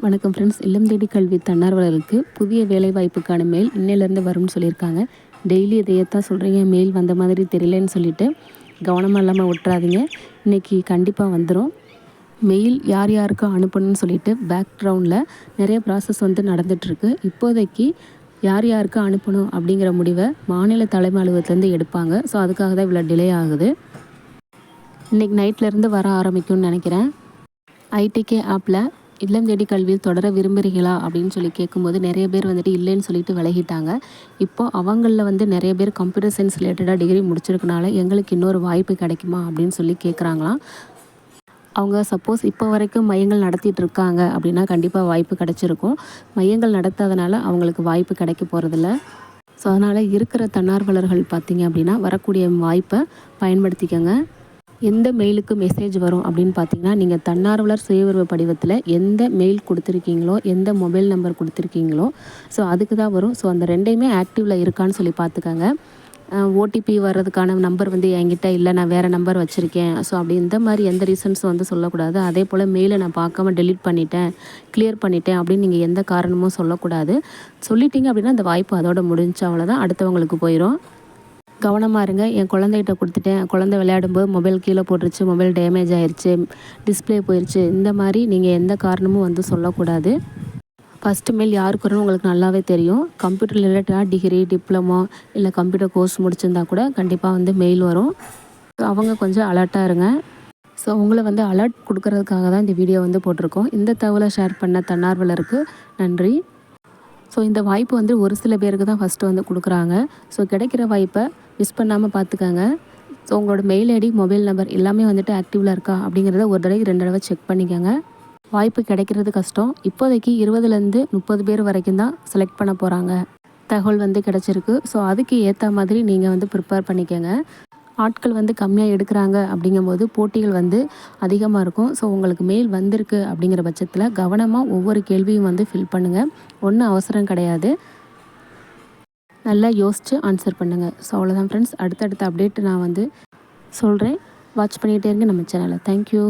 வணக்கம் ஃப்ரெண்ட்ஸ் இல்லம் தேடி கல்வி தன்னார்வலருக்கு புதிய வேலைவாய்ப்புக்கான மெயில் இன்னையிலேருந்து வரும்னு சொல்லியிருக்காங்க. டெய்லி இதையத்தான் சொல்கிறீங்க மெயில் வந்த மாதிரி தெரியலன்னு சொல்லிட்டு கவனமாக இல்லாமல் விட்டுறாதீங்க இன்றைக்கி கண்டிப்பாக வந்துடும் மெயில் யார் யாருக்கு அனுப்பணும்னு சொல்லிட்டு பேக்ரவுண்டில் நிறைய ப்ராசஸ் வந்து நடந்துகிட்ருக்கு இப்போதைக்கு யார் யாருக்கு அனுப்பணும் அப்படிங்கிற முடிவை மாநில தலைமை அலுவலகத்துலேருந்து எடுப்பாங்க. ஸோ அதுக்காக தான் இவ்வளோ டிலே ஆகுது. இன்றைக்கி நைட்லேருந்து வர ஆரம்பிக்கும்னு நினைக்கிறேன். ஐடிகே ஆப்பில் இல்லம் தேடி கல்வியில் தொடர விரும்புகிறீங்களா அப்படின்னு சொல்லி கேட்கும்போது நிறைய பேர் வந்துட்டு இல்லைன்னு சொல்லிட்டு விலகிட்டாங்க. இப்போ அவங்களில் வந்து நிறைய பேர் கம்ப்யூட்டர் சயின்ஸ் ரிலேட்டடாக டிகிரி முடிச்சிருக்கனால எங்களுக்கு இன்னொரு வாய்ப்பு கிடைக்குமா அப்படின்னு சொல்லி கேட்குறாங்களாம். அவங்க சப்போஸ் இப்போ வரைக்கும் மையங்கள் நடத்திட்டு இருக்காங்க அப்படின்னா கண்டிப்பாக வாய்ப்பு கிடைச்சிருக்கும். மையங்கள் நடத்தாதனால அவங்களுக்கு வாய்ப்பு கிடைக்க போகிறதில்ல ஸோ அதனால் இருக்கிற தன்னார்வலர்கள் பார்த்திங்க அப்படின்னா வரக்கூடிய வாய்ப்பை பயன்படுத்திக்கோங்க. எந்த மெயிலுக்கு மெசேஜ் வரும் அப்படின்னு பார்த்தீங்கன்னா நீங்கள் தன்னார்வலர் சுயவிருவ படிவத்தில் எந்த மெயில் கொடுத்துருக்கீங்களோ எந்த மொபைல் நம்பர் கொடுத்துருக்கீங்களோ ஸோ அதுக்கு தான் வரும். ஸோ அந்த ரெண்டையுமே ஆக்டிவில் இருக்கான்னு சொல்லி பார்த்துக்கோங்க. ஓடிபி வர்றதுக்கான நம்பர் வந்து என்கிட்ட இல்லை நான் வேறு நம்பர் வச்சுருக்கேன். ஸோ அப்படி இந்த மாதிரி எந்த ரீசன்ஸும் வந்து சொல்லக்கூடாது. அதே போல் மெயிலை நான் பார்க்காம டெலிட் பண்ணிட்டேன் கிளியர் பண்ணிட்டேன் அப்படின்னு நீங்கள் எந்த காரணமும் சொல்லக்கூடாது. சொல்லிட்டீங்க அப்படின்னா அந்த வாய்ப்பு அதோட முடிஞ்சு அவ்வளோதான் அடுத்தவங்களுக்கு போயிடும் கவனமாக இருங்க. என் குழந்தைகிட்ட கொடுத்துட்டேன். குழந்தை விளையாடும்போது மொபைல் கீழே போட்டுருச்சு மொபைல் டேமேஜ் ஆயிடுச்சு டிஸ்பிளே போயிடுச்சு இந்த மாதிரி நீங்கள் எந்த காரணமும் வந்து சொல்லக்கூடாது. ஃபஸ்ட்டு மெயில் யாருக்கு வரும்னு உங்களுக்கு நல்லாவே தெரியும். கம்ப்யூட்டர் ரிலேட்டடாக டிகிரி டிப்ளமோ இல்லை கம்ப்யூட்டர் கோர்ஸ் முடிச்சிருந்தா கூட கண்டிப்பாக வந்து மெயில் வரும். அவங்க கொஞ்சம் அலர்ட்டாக இருங்க. ஸோ உங்களை வந்து அலர்ட் கொடுக்கறதுக்காக தான் இந்த வீடியோ வந்து போட்டிருக்கோம். இந்த தகவலை ஷேர் பண்ண தன்னார்வலருக்கு நன்றி. ஸோ இந்த வாய்ப்பு வந்து ஒரு சில பேருக்கு தான் ஃபஸ்ட்டு வந்து கொடுக்குறாங்க. ஸோ கிடைக்கிற வாய்ப்பை மிஸ் பண்ணாமல் பார்த்துக்கங்க. ஸோ உங்களோட மெயில் ஐடி மொபைல் நம்பர் எல்லாமே வந்துட்டு ஆக்டிவில் இருக்கா அப்படிங்கிறத ஒரு தடவை ரெண்டு தடவை செக் பண்ணிக்கோங்க. வாய்ப்பு கிடைக்கிறது கஷ்டம். இப்போதைக்கு இருபதுலேருந்து முப்பது பேர் வரைக்கும் தான் செலக்ட் பண்ண போகிறாங்க தகவல் வந்து கிடச்சிருக்கு. ஸோ அதுக்கு ஏற்ற மாதிரி நீங்கள் வந்து ப்ரிப்பேர் பண்ணிக்கோங்க. ஆட்கள் வந்து கம்மியாக எடுக்கிறாங்க அப்படிங்கும்போது போட்டிகள் வந்து அதிகமாக இருக்கும். ஸோ உங்களுக்கு மெயில் வந்திருக்கு அப்படிங்கிற பட்சத்தில் கவனமாக ஒவ்வொரு கேள்வியும் வந்து ஃபில் பண்ணுங்கள் ஒன்றும் அவசரம் கிடையாது. நல்லா யோசித்து ஆன்சர் பண்ணுங்கள் ஸோ அவ்வளோதான் ஃப்ரெண்ட்ஸ் அடுத்தடுத்த அப்டேட் நான் வந்து சொல்கிறேன் வாட்ச் பண்ணிகிட்டே இருங்க நம்ம சேனலை தேங்க்யூ